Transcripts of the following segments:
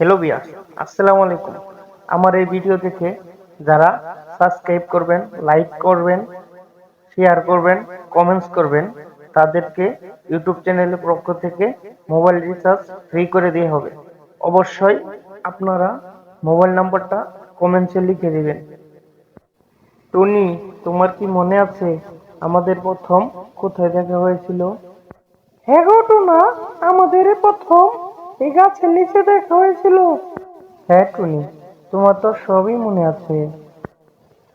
Hello বিয়াস আসসালামু আলাইকুম। আমার এই ভিডিও দেখে যারা সাবস্ক্রাইব করবেন লাইক করবেন শেয়ার করবেন কমেন্টস করবেন, তাদেরকে ইউটিউব চ্যানেলের পক্ষ থেকে মোবাইল রিচার্জ ফ্রি করে দিয়ে হবে। অবশ্যই আপনারা মোবাইল নাম্বারটা কমেন্টসে লিখে দিবেন। টনি, তোমার কি মনে আছে আমাদের প্রথম কোথায় দেখা হয়েছিল? হ্যাঁ গো টুনা, আমাদের প্রথম এই গাছের নিচে দেখা হয়েছিল। হ্যাঁ টুনি তোমার তো সবই মনে আছে।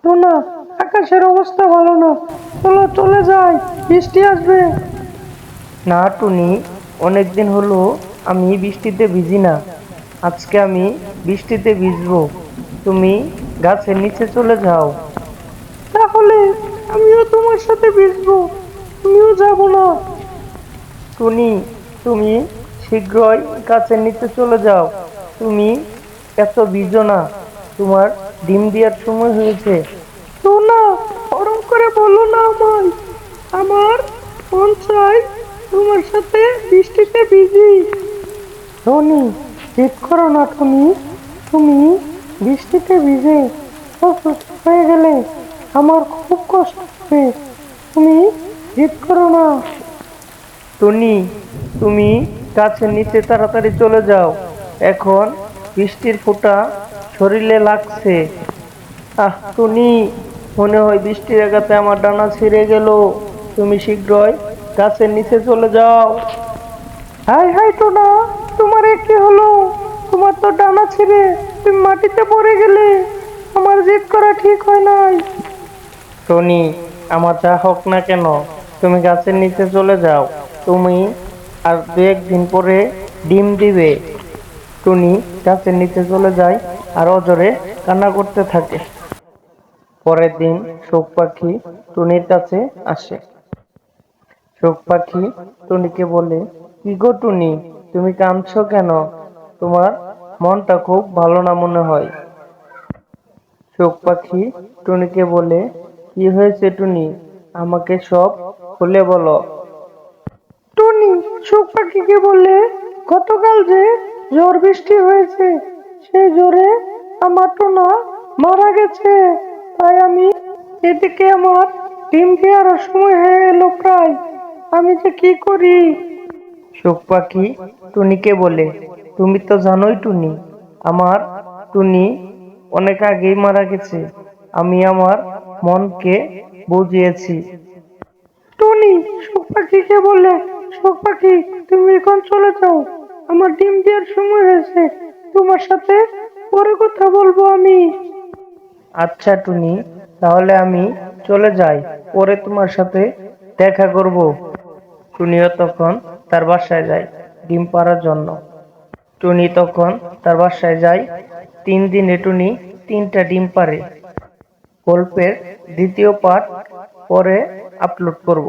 টুনা আকাশের অবস্থা ভালো না। চলো চলে যাই বৃষ্টি আসবে। না টুনি অনেকদিন হলো আমি বৃষ্টিতে ভিজি না। আজকে আমি বৃষ্টিতে ভিজবো। তুমি গাছের নিচে চলে যাও। তাহলে আমিও তোমার সাথে ভিজবো। তুমিও যাব না। টুনি তুমি শীঘ্রই গাছের নিচে চলে যাও। তুমি এত ভিজো না। তোমার ডিম দেওয়ার সময় হয়েছে। না ওরম করে বলো না আমায়। আমার মন চাই তোমার সাথে বৃষ্টিতে ভিজি। টনি জিদ করো না টনি তুমি বৃষ্টিতে ভিজে অসুস্থ হয়ে গেলে আমার খুব কষ্ট হবে। তুমি জিদ করো না। টনি তুমি গাছের নিচে তাড়াতাড়ি চলে যাও। এখন বৃষ্টির ফোঁটা শরীরে লাগছে। আহ, টুনি, মনে হয় বৃষ্টির আঘাতে আমার ডানা ছিঁড়ে গেল। তুমি শীঘ্রই গাছের নিচে চলে যাও। হাই হাই, টোনা, তোমার কি হলো? তোমার তো ডানা ছিঁড়ে, তুমি মাটিতে পড়ে গেলে। আমার জিদ করা ঠিক হয় নাই। টনি, আমার যা হোক না কেন, তুমি গাছের নিচে চলে যাও। তুমি আর দু একদিন পরে ডিম দিবে। টুনি গাছের নিচে চলে যায় আর অজরে কান্না করতে থাকে। পরের দিন শোক পাখি টুনির কাছে আসে। শোক পাখি টুনিকে বলে, কি গো টুনি, তুমি কাঁদছো কেন? তোমার মনটা খুব ভালো না মনে হয়। শোক পাখি টুনিকে বলে, কি হয়েছে টুনি? আমাকে সব খুলে বলো। টুনি শোক পাখিকে বললে গতকাল যে ঝড় বৃষ্টি হয়েছে সেই ঝড়ে আমার টোনা মারা গেছে। তাই আমি এদিকে আমার ডিম দেওয়ার সময় হয়ে এলো প্রায়। আমি যে কি করি? শোক পাখি টুনিকে বলে তুমি তো জানোই টুনি আমার টুনি অনেক আগেই মারা গেছে। আমি আমার মনকে বুঝিয়েছি। টনি শোক পাখিকে বলে শোক পাখি, তুমি এখন চলে যাও। আমার ডিম দেওয়ার সময় হয়েছে। তোমার সাথে পরে কথা বলব আমি। আচ্ছা টুনি, তাহলে আমি চলে যাই। পরে তোমার সাথে দেখা করব। টুনিও তখন তার বাসায় যায় ডিম পাড়ার জন্য। টুনি তখন তার বাসায় যায়। তিন দিনে টুনি তিনটা ডিম পারে গল্পের দ্বিতীয় পার্ট পরে আপলোড করব।